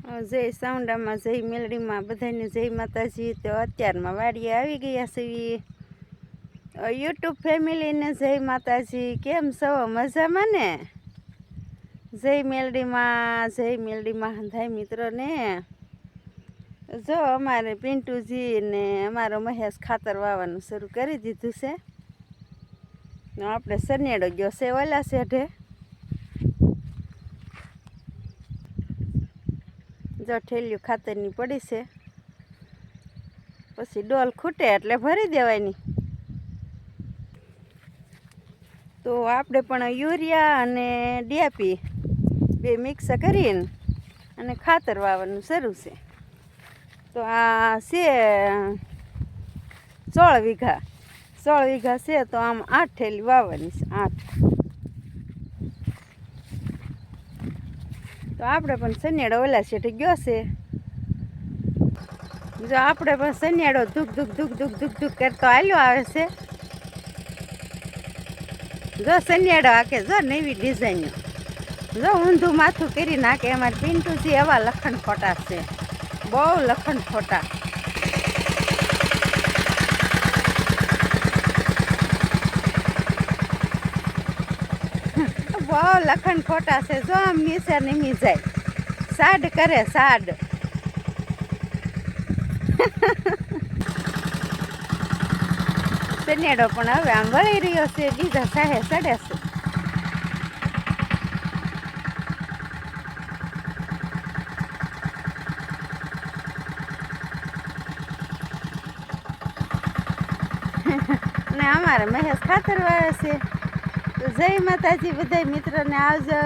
જય સાઉન્ડામાં જય મેલડીમાં, બધાને જય માતાજી તો અત્યારમાં વાડીએ આવી ગયા છીએ. યુટ્યુબ ફેમિલીને જય માતાજી. કેમ છો? મજામાં ને? જય મેલડીમાં જય મેલડીમાં થાય મિત્રોને. જો, અમારે પિન્ટુજી ને અમારો મહેશ ખાતર વાવવાનું શરૂ કરી દીધું છે. આપણે સનેડો ગયો છે ઓલા શેઠે જો ઠેલિયું ખાતરની પડી છે. પછી ડોલ ખૂટે એટલે ભરી દેવાની. તો આપણે પણ યુરિયા અને ડીએપી બે મિક્સ કરીને અને ખાતર વાવવાનું શરૂ છે. તો આ છે સોળ વીઘા. સોળ વીઘા છે તો આમ આઠ થેલી વાવવાની છે, આઠ. તો આપણે પણ સનિયાળો ઓલા શેઠે ગયો છે. જો આપણે પણ સનિયાળો ધૂક ધૂક ધૂક ધૂક ધૂક ધૂક કરતો હાલ્યો આવે છે. જો સનિયાળો આકે જો નવી ડિઝાઇનનો જો ઊંધું માથું કરી નાખે અમારે પિન્ટુજી એવા લખણ ખોટા છે. બહુ લખણ ખોટા. બહુ લખણ ખોટા છે, જો આમ નીચે નીમી જાય. સાડ કરે, સાડ. સનેડો પણ હવે આમ વળી રહ્યો છે, બીજા સાહે ચડે છે. ને અમારે મહેશ ખાતર વાવે છે. જય માતાજી બધા મિત્રોને આવજો.